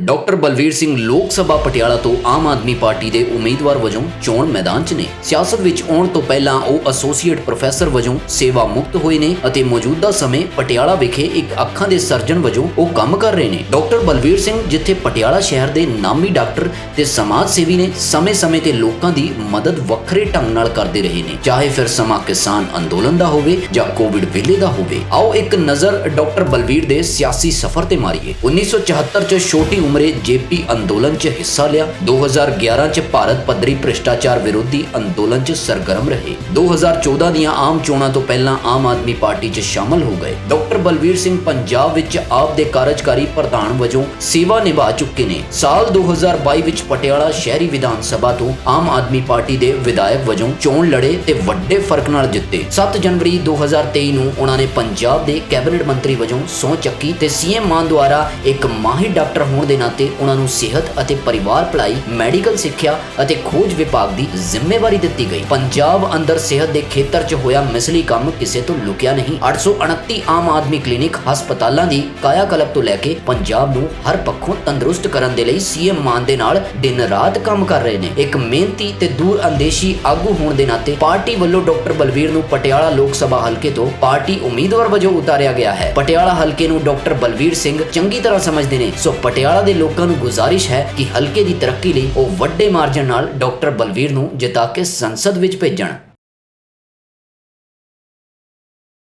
Doctor Balvir Singh ਲੋਕ ਸਭਾ ਪਟਿਆਲਾ ਤੋਂ Aam Aadmi party ਦੇ ਉਮੀਦਵਾਰ ਵਜੋਂ ਚੋਣ ਮੈਦਾਨ 'ਚ ਨੇ। ਸਿਆਸਤ ਵਿੱਚ ਆਉਣ ਤੋਂ ਪਹਿਲਾਂ ਉਹ ਐਸੋਸੀਏਟ ਪ੍ਰੋਫੈਸਰ ਵਜੋਂ ਸੇਵਾ ਮੁਕਤ ਹੋਏ ਨੇ ਅਤੇ ਮੌਜੂਦਾ ਸਮੇਂ ਪਟਿਆਲਾ ਵਿਖੇ ਇੱਕ ਅੱਖਾਂ ਦੇ ਸਰਜਨ ਵਜੋਂ ਉਹ ਕੰਮ ਕਰ ਰਹੇ ਨੇ। ਡਾਕਟਰ ਬਲਵੀਰ ਸਿੰਘ ਜਿੱਥੇ ਪਟਿਆਲਾ ਸ਼ਹਿਰ ਦੇ ਨਾਮੀ ਡਾਕਟਰ ਤੇ ਸਮਾਜ ਸੇਵੀ ਨੇ ਸਮੇਂ-ਸਮੇਂ ਤੇ ਲੋਕਾਂ ਦੀ ਮਦਦ ਵੱਖਰੇ ਢੰਗ ਨਾਲ ਕਰਦੇ ਰਹੇ ਨੇ। ਚਾਹੇ ਫਿਰ ਸਮਾਂ ਕਿਸਾਨ ਅੰਦੋਲਨ ਦਾ ਹੋਵੇ ਜਾਂ ਕੋਵਿਡ ਵੇਲੇ ਦਾ ਹੋਵੇ। ਆਓ ਇੱਕ ਨਜ਼ਰ ਡਾਕਟਰ ਬਲਵੀਰ ਦੇ ਸਿਆਸੀ ਸਫ਼ਰ ਤੇ ਮਾਰੀਏ। 1974 ਚ ਛੋਟੀ ਉਮਰੇ ਜੇਪੀ ਅੰਦੋਲਨ ਚ ਹਿੱਸਾ ਲਿਆ। 2011 ਚ ਭਾਰਤ ਪੱਧਰੀ ਭ੍ਰਿਸ਼ਟਾਚਾਰ ਵਿਰੋਧੀ ਅੰਦੋਲਨ ਚ ਸਰਗਰਮ ਰਹੇ। 2014 ਦੀਆਂ ਆਮ ਚੋਣਾਂ ਤੋਂ ਪਹਿਲਾਂ ਆਮ ਆਦਮੀ ਪਾਰਟੀ ਚ ਸ਼ਾਮਲ ਹੋ ਗਏ। ਡਾਕਟਰ ਬਲਵੀਰ ਸਿੰਘ ਪੰਜਾਬ ਵਿੱਚ ਆਪ ਦੇ ਕਾਰਜਕਾਰੀ ਪ੍ਰਧਾਨ ਵਜੋਂ ਸੇਵਾ ਨਿਭਾ ਚੁੱਕੇ ਨੇ। ਸਾਲ 2022 ਵਿੱਚ ਪਟਿਆਲਾ ਸ਼ਹਿਰੀ ਵਿਧਾਨ ਸਭਾ ਤੋਂ ਆਮ ਆਦਮੀ ਪਾਰਟੀ ਦੇ ਵਿਧਾਇਕ ਵਜੋਂ ਚੋਣ ਲੜੇ ਤੇ ਵੱਡੇ ਫ਼ਰਕ ਨਾਲ ਜਿੱਤੇ। 7 ਜਨਵਰੀ 2023 ਨੂੰ ਉਹਨਾਂ ਨੇ ਪੰਜਾਬ ਦੇ ਕੈਬਨਿਟ ਮੰਤਰੀ ਵਜੋਂ ਸਹੁੰ ਚੱਕੀ ਤੇ ਸੀਐਮ ਮਾਨ ਦੁਆਰਾ ਇੱਕ ਮਾਹਿਰ ਡਾਕਟਰ ਹੋਣ ਦੇ ਨਾਤੇ ਉਹਨਾਂ ਨੂੰ ਸਿਹਤ ਅਤੇ ਪਰਿਵਾਰ ਭਲਾਈ, ਮੈਡੀਕਲ ਸਿੱਖਿਆ ਅਤੇ ਖੋਜ ਵਿਭਾਗ ਦੀ ਜ਼ਿੰਮੇਵਾਰੀ ਦਿੱਤੀ ਗਈ। ਪੰਜਾਬ ਅੰਦਰ ਸਿਹਤ ਦੇ ਖੇਤਰ 'ਚ ਹੋਇਆ ਮਿਸਲੀ ਕੰਮ ਕਿਸੇ ਤੋਂ ਲੁਕਿਆ ਨਹੀਂ। 829 ਆਮ ਆਦਮੀ ਕਲੀਨਿਕ ਹਸਪਤਾਲਾਂ ਦੀ ਕਾਇਆ ਤੋਂ ਲੈ ਕੇ ਪੰਜਾਬ ਨੂੰ ਹਰ ਪੱਖੋਂ ਤੰਦਰੁਸਤ ਕਰਨ ਦੇ ਲਈ ਸੀਐਮ ਮਾਨ ਦੇ ਨਾਲ ਦਿਨ ਰਾਤ ਕੰਮ ਕਰ ਰਹੇ ਨੇ। ਇੱਕ ਮਿਹਨਤੀ ਤੇ ਦੂਰ ਅੰਦੇਸ਼ੀ ਆਗੂ ਹੋਣ ਦੇ ਨਾਤੇ ਪਾਰਟੀ ਵੱਲੋਂ ਡਾਕਟਰ ਬਲਵੀਰ ਨੂੰ ਪਟਿਆਲਾ ਲੋਕ ਸਭਾ ਹਲਕੇ ਤੋਂ ਪਾਰਟੀ ਉਮੀਦਵਾਰ ਵਜੋਂ ਉਤਾਰਿਆ ਗਿਆ ਹੈ। ਪਟਿਆਲਾ ਹਲਕੇ ਨੂੰ ਡਾਕਟਰ ਬਲਵੀਰ ਸਿੰਘ ਚੰਗੀ ਤਰ੍ਹਾਂ ਸਮਝਦੇ ਨੇ। ਸੋ ਪਟਿਆਲਾ ਦੇ ਲੋਕਾਂ ਨੂੰ ਗੁਜ਼ਾਰਿਸ਼ ਹੈ ਕਿ ਹਲਕੇ ਦੀ ਤਰੱਕੀ ਲਈ ਉਹ ਵੱਡੇ ਮਾਰਜਨ ਨਾਲ ਡਾਕਟਰ ਬਲਵੀਰ ਨੂੰ ਜਿਤਾ ਕੇ ਸੰਸਦ ਵਿੱਚ ਭੇਜਣ।